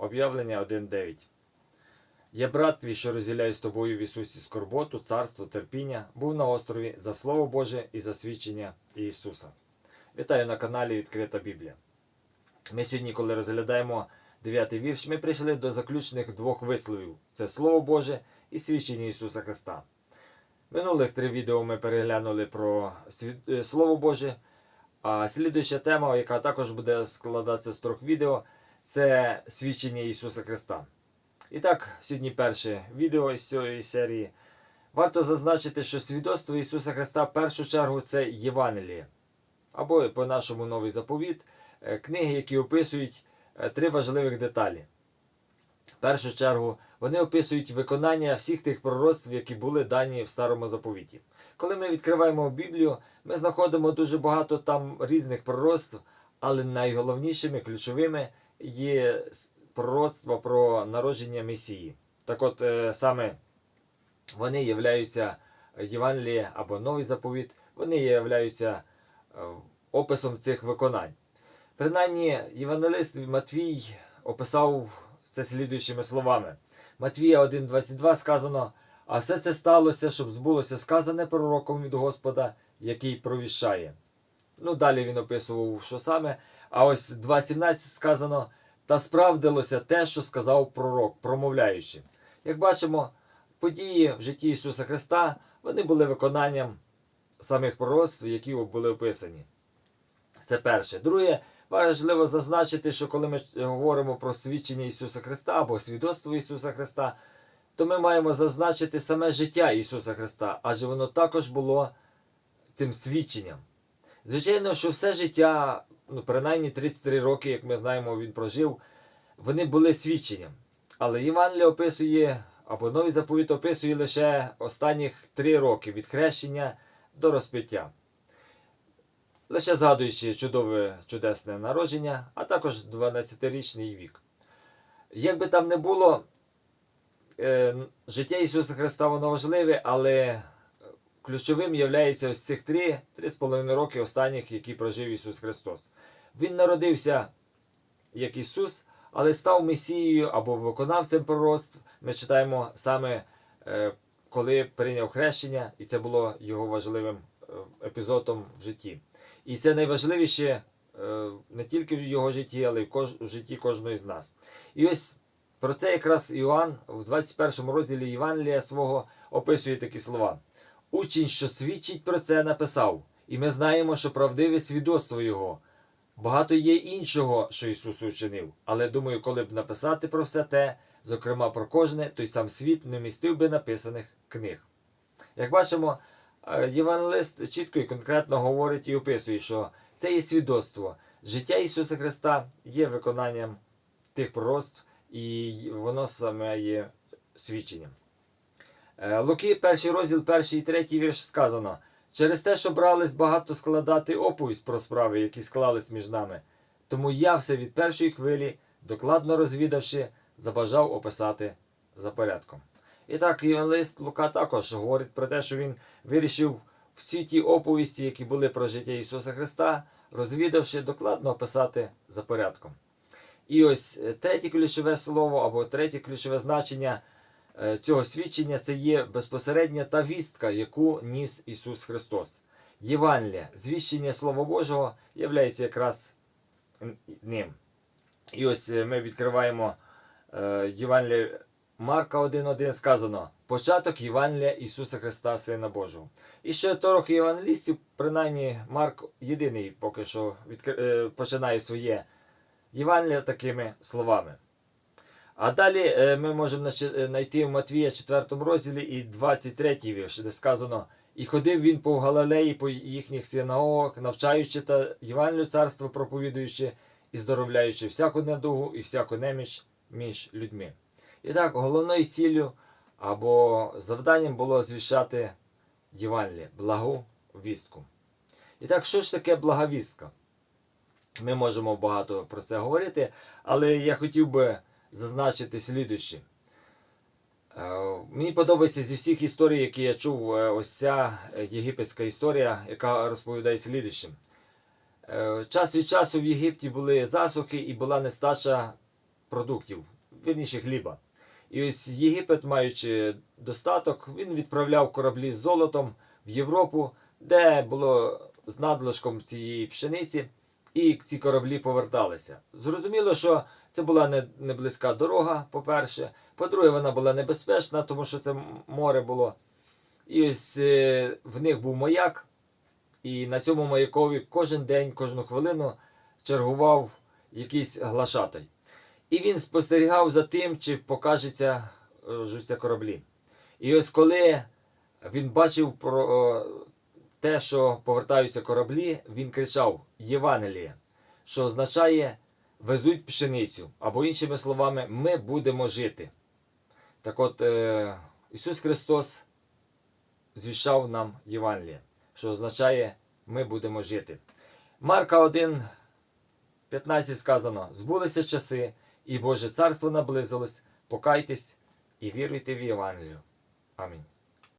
Об'явлення 1.9. Я брат твій, що розділяю з тобою в Ісусі скорботу, царство, терпіння, був на острові за Слово Боже і за свідчення Ісуса. Вітаю на каналі Відкрита Біблія. Ми сьогодні, коли розглядаємо 9 вірш, ми прийшли до заключних двох висловів: це Слово Боже і свідчення Ісуса Христа. Минулих три відео ми переглянули про е, Слово Боже. А слідуюча тема, яка також буде складатися з трьох відео, це свідчення Ісуса Христа. І так, сьогодні перше відео із цієї серії. Варто зазначити, що свідоцтво Ісуса Христа в першу чергу це Євангеліє, або по-нашому новий заповіт, е, книги, які описують е, три важливих деталі. В першу чергу, вони описують виконання всіх тих пророцтв, які були дані в Старому заповіті. Коли ми відкриваємо Біблію, ми знаходимо дуже багато там різних пророцтв, але найголовнішими, ключовими є пророцтва про народження Месії. Так от е, саме вони являються Євангеліє або Новий заповіт, вони являються е, описом цих виконань. Принаймні, євангелист Матвій описав це слідуючими словами. Матвія 1.22 сказано, а все це сталося, щоб збулося сказане пророком від Господа, який провіщає. Ну, далі він описував, що саме. А ось 2.17 сказано, та справдилося те, що сказав пророк, промовляючи. Як бачимо, події в житті Ісуса Христа вони були виконанням самих пророцтв, які були описані. Це перше. Друге, важливо зазначити, що коли ми говоримо про свідчення Ісуса Христа або свідоцтво Ісуса Христа, то ми маємо зазначити саме життя Ісуса Христа, адже воно також було цим свідченням. Звичайно, що все життя, ну, принаймні 33 роки, як ми знаємо, він прожив, вони були свідченням. Але Євангелія описує, або Новий заповіт описує лише останніх 3 роки від хрещення до розпиття. Лише згадуючи чудове чудесне народження, а також 12-річний вік. Як би там не було, е, життя Ісуса Христа воно важливе, але ключовим є ось цих три, три з половиною роки останніх, які прожив Ісус Христос. Він народився як Ісус, але став Месією або виконавцем пророцтв. Ми читаємо саме е, коли прийняв хрещення, і це було його важливим е, епізодом в житті. І це найважливіше е, не тільки в його житті, але й в житті кожного з нас. І ось про це якраз Іоанн в 21 розділі Євангелія свого описує такі слова. Учень, що свідчить про це, написав, і ми знаємо, що правдиве свідоцтво Його. Багато є іншого, що Ісус учинив, але думаю, коли б написати про все те, зокрема про кожне, той сам світ не містив би написаних книг. Як бачимо, е, євангелист чітко і конкретно говорить і описує, що це є свідоцтво. Життя Ісуса Христа є виконанням тих пророцтв, і воно саме є свідченням. Е, Луки, перший розділ, перший і третій вірш сказано: через те, що брались багато складати оповість про справи, які склались між нами. Тому я все від першої хвилі, докладно розвідавши, забажав описати за порядком. І так, лист Лука також говорить про те, що він вирішив всі ті оповісті, які були про життя Ісуса Христа, розвідавши, докладно описати за порядком. І ось е, третє ключове слово або третє ключове значення цього свідчення це є безпосередня та вістка, яку ніс Ісус Христос. Євангелія, звіщення Слова Божого, являється якраз ним. І ось е, ми відкриваємо е, Євангеліє Марка 1.1 сказано: початок Євангелія Ісуса Христа, Сина Божого. І ще трохи євангелістів, принаймні Марк єдиний поки що е, починає своє Євангелія такими словами. А далі е, ми можемо е, знайти в Матвія 4 розділі і 23 вірш, де сказано: І ходив він по Галилеї, по їхніх синагогах, навчаючи та Євангелію царства проповідуючи і здоровляючи всяку недугу і всяку неміч між людьми. І так, головною ціллю або завданням було звіщати Євангеліє, благу вістку. І так, що ж таке благовістка? Ми можемо багато про це говорити, але я хотів би зазначити слідуще. Е, Мені подобається зі всіх історій, які я чув, е, ось ця е, єгипетська історія, яка розповідає слідущим. Час від часу в Єгипті були засухи і була нестача продуктів, вірніше хліба. І ось Єгипет, маючи достаток, він відправляв кораблі з золотом в Європу, де було з надлишком цієї пшениці, і ці кораблі поверталися. Зрозуміло, що це була не, не близька дорога, по-перше. По-друге, вона була небезпечна, тому що це море було. І ось е, в них був маяк, і на цьому маякові кожен день, кожну хвилину чергував якийсь глашатай. І він спостерігав за тим, чи покажеться е, жуться кораблі. І ось коли він бачив про е, те, що повертаються кораблі, він кричав Євангеліє, що означає везуть пшеницю, або іншими словами, ми будемо жити. Так от е, Ісус Христос звіщав нам Євангеліє, що означає ми будемо жити. Марка 1, 15 сказано: збулися часи, і Боже царство наблизилось, покайтесь і віруйте в Євангелію. Амінь.